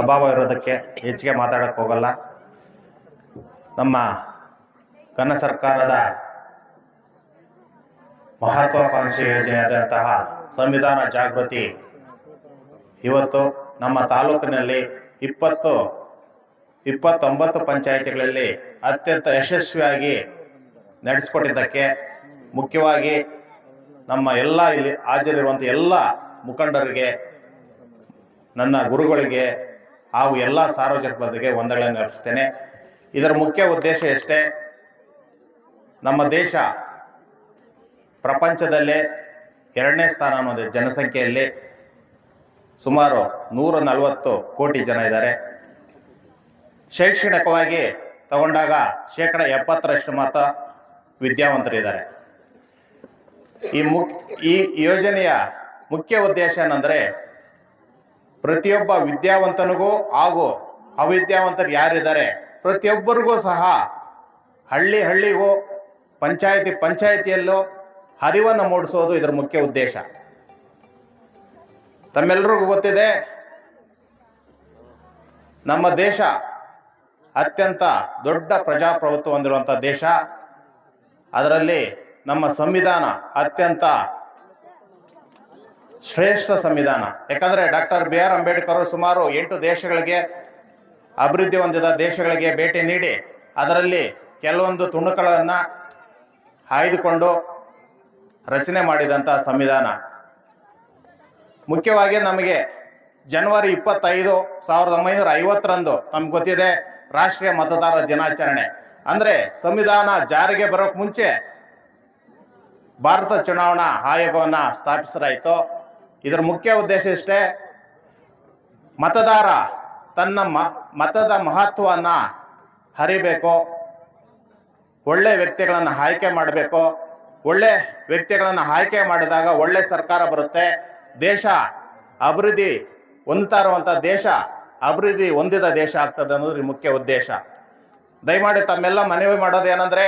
ಅಭಾವ ಇರೋದಕ್ಕೆ ಹೆಚ್ಚಿಗೆ ಮಾತಾಡಕ್ಕೆ ಹೋಗಲ್ಲ. ನಮ್ಮ ಕನ್ನಡ ಸರ್ಕಾರದ ಮಹತ್ವಾಕಾಂಕ್ಷಿ ಯೋಜನೆಯಾದಂತಹ ಸಂವಿಧಾನ ಜಾಗೃತಿ ಇವತ್ತು ನಮ್ಮ ತಾಲೂಕಿನಲ್ಲಿ ಇಪ್ಪತ್ತು, ಇಪ್ಪತ್ತೊಂಬತ್ತು ಪಂಚಾಯಿತಿಗಳಲ್ಲಿ ಅತ್ಯಂತ ಯಶಸ್ವಿಯಾಗಿ ನಡೆಸಿಕೊಟ್ಟಿದ್ದಕ್ಕೆ ಮುಖ್ಯವಾಗಿ ನಮ್ಮ ಎಲ್ಲ ಇಲ್ಲಿ ಹಾಜರಿರುವಂಥ ಎಲ್ಲ ಮುಖಂಡರಿಗೆ ನನ್ನ ಗುರುಗಳಿಗೆ ಹಾಗೂ ಎಲ್ಲ ಸಾರ್ವಜನಿಕರಿಗೆ ವಂದನೆಗಳನ್ನು ಅರ್ಪಿಸ್ತೇನೆ. ಇದರ ಮುಖ್ಯ ಉದ್ದೇಶ ಎಷ್ಟೇ, ನಮ್ಮ ದೇಶ ಪ್ರಪಂಚದಲ್ಲೇ ಎರಡನೇ ಸ್ಥಾನ ಅನ್ನೋದು ಜನಸಂಖ್ಯೆಯಲ್ಲಿ ಸುಮಾರು ನೂರ ನಲವತ್ತು ಕೋಟಿ ಜನ ಇದ್ದಾರೆ. ಶೈಕ್ಷಣಿಕವಾಗಿ ತಗೊಂಡಾಗ ಶೇಕಡ ಎಪ್ಪತ್ತರಷ್ಟು ಮಾತ್ರ ವಿದ್ಯಾವಂತರಿದ್ದಾರೆ ಈ ಮುಕ್, ಈ ಯೋಜನೆಯ ಮುಖ್ಯ ಉದ್ದೇಶ ಏನಂದರೆ ಪ್ರತಿಯೊಬ್ಬ ವಿದ್ಯಾವಂತನಿಗೂ ಹಾಗೂ ಅವಿದ್ಯಾವಂತರು ಯಾರಿದ್ದಾರೆ, ಪ್ರತಿಯೊಬ್ಬರಿಗೂ ಸಹ ಹಳ್ಳಿ ಹಳ್ಳಿಗೂ, ಪಂಚಾಯತಿ ಪಂಚಾಯತಿಯಲ್ಲೂ ಅರಿವನ್ನು ಮೂಡಿಸೋದು ಇದರ ಮುಖ್ಯ ಉದ್ದೇಶ. ತಮ್ಮೆಲ್ಲರಿಗೂ ಗೊತ್ತಿದೆ, ನಮ್ಮ ದೇಶ ಅತ್ಯಂತ ದೊಡ್ಡ ಪ್ರಜಾಪ್ರಭುತ್ವ ಹೊಂದಿರುವಂಥ ದೇಶ. ಅದರಲ್ಲಿ ನಮ್ಮ ಸಂವಿಧಾನ ಅತ್ಯಂತ ಶ್ರೇಷ್ಠ ಸಂವಿಧಾನ. ಯಾಕಂದ್ರೆ ಡಾಕ್ಟರ್ ಬಿ ಆರ್ ಅಂಬೇಡ್ಕರ್ ಅವರು ಸುಮಾರು ಎಂಟು ದೇಶಗಳಿಗೆ ಅಭಿವೃದ್ಧಿ ಹೊಂದಿದ ದೇಶಗಳಿಗೆ ಭೇಟಿ ನೀಡಿ, ಅದರಲ್ಲಿ ಕೆಲವೊಂದು ತುಣುಕುಗಳನ್ನು ಆಯ್ದುಕೊಂಡು ರಚನೆ ಮಾಡಿದಂಥ ಸಂವಿಧಾನ. ಮುಖ್ಯವಾಗಿ ನಮಗೆ ಜನವರಿ ಇಪ್ಪತ್ತೈದು ಸಾವಿರದ ಒಂಬೈನೂರ ಐವತ್ತರಂದು ನಮ್ಗೆ ಗೊತ್ತಿದೆ, ರಾಷ್ಟ್ರೀಯ ಮತದಾರರ ದಿನಾಚರಣೆ. ಅಂದರೆ ಸಂವಿಧಾನ ಜಾರಿಗೆ ಬರೋಕ್ ಮುಂಚೆ ಭಾರತ ಚುನಾವಣಾ ಆಯೋಗವನ್ನು ಸ್ಥಾಪಿಸಲಾಯಿತು. ಇದರ ಮುಖ್ಯ ಉದ್ದೇಶ ಇಷ್ಟೇ, ಮತದಾರ ತನ್ನ ಮ, ಮತದ ಮಹತ್ವವನ್ನು ಹರಿಬೇಕು ಒಳ್ಳೆ ವ್ಯಕ್ತಿಗಳನ್ನು ಆಯ್ಕೆ ಮಾಡಬೇಕು, ಒಳ್ಳೆ ವ್ಯಕ್ತಿಗಳನ್ನು ಆಯ್ಕೆ ಮಾಡಿದಾಗ ಒಳ್ಳೆ ಸರ್ಕಾರ ಬರುತ್ತೆ, ದೇಶ ಅಭಿವೃದ್ಧಿ ಹೊಂದ್ತಾ ಇರುವಂಥ ದೇಶ ಅಭಿವೃದ್ಧಿ ಹೊಂದಿದ ದೇಶ ಆಗ್ತದೆ ಅನ್ನೋದ್ರ ಮುಖ್ಯ ಉದ್ದೇಶ. ದಯಮಾಡಿ ತಮ್ಮೆಲ್ಲ ಮನವಿ ಮಾಡೋದು ಏನಂದ್ರೆ,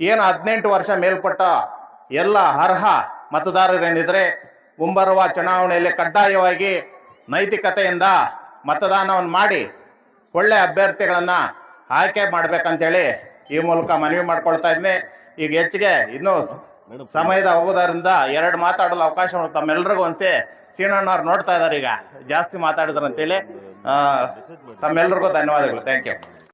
ಏನು ಹದಿನೆಂಟು ವರ್ಷ ಮೇಲ್ಪಟ್ಟ ಎಲ್ಲ ಅರ್ಹ ಮತದಾರರೇನಿದ್ರೆ ಮುಂಬರುವ ಚುನಾವಣೆಯಲ್ಲಿ ಕಡ್ಡಾಯವಾಗಿ ನೈತಿಕತೆಯಿಂದ ಮತದಾನವನ್ನು ಮಾಡಿ ಒಳ್ಳೆ ಅಭ್ಯರ್ಥಿಗಳನ್ನು ಆಯ್ಕೆ ಮಾಡ್ಬೇಕಂತೇಳಿ ಈ ಮೂಲಕ ಮನವಿ ಮಾಡ್ಕೊಳ್ತಾ ಇದ್ದೀನಿ ಈಗ ಹೆಚ್ಚಿಗೆ ಇನ್ನೂ ಸಮಯದ ಹೋಗೋದರಿಂದ ಎರಡು ಮಾತಾಡಲು ಅವಕಾಶ ತಮ್ಮೆಲ್ಲರಿಗೂ ಒಂದ್ಸೆ ಸೀನಣ್ಣವ್ರು ನೋಡ್ತಾ ಇದ್ದಾರೆ ಈಗ. ಜಾಸ್ತಿ ಮಾತಾಡಿದ್ರು ಅಂತೇಳಿ ತಮ್ಮೆಲ್ಲರಿಗೂ ಧನ್ಯವಾದಗಳು. Thank you